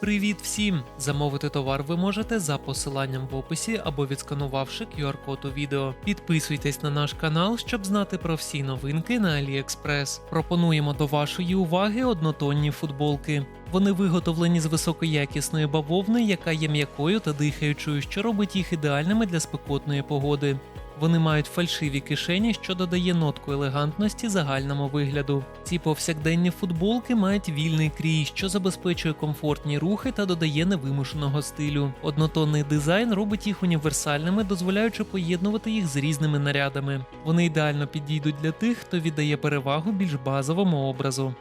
Привіт всім! Замовити товар ви можете за посиланням в описі або відсканувавши QR-код у відео. Підписуйтесь на наш канал, щоб знати про всі новинки на AliExpress. Пропонуємо до вашої уваги однотонні футболки. Вони виготовлені з високоякісної бавовни, яка є м'якою та дихаючою, що робить їх ідеальними для спекотної погоди. Вони мають фальшиві кишені, що додає нотку елегантності загальному вигляду. Ці повсякденні футболки мають вільний крій, що забезпечує комфортні рухи та додає невимушеного стилю. Однотонний дизайн робить їх універсальними, дозволяючи поєднувати їх з різними нарядами. Вони ідеально підійдуть для тих, хто віддає перевагу більш базовому образу.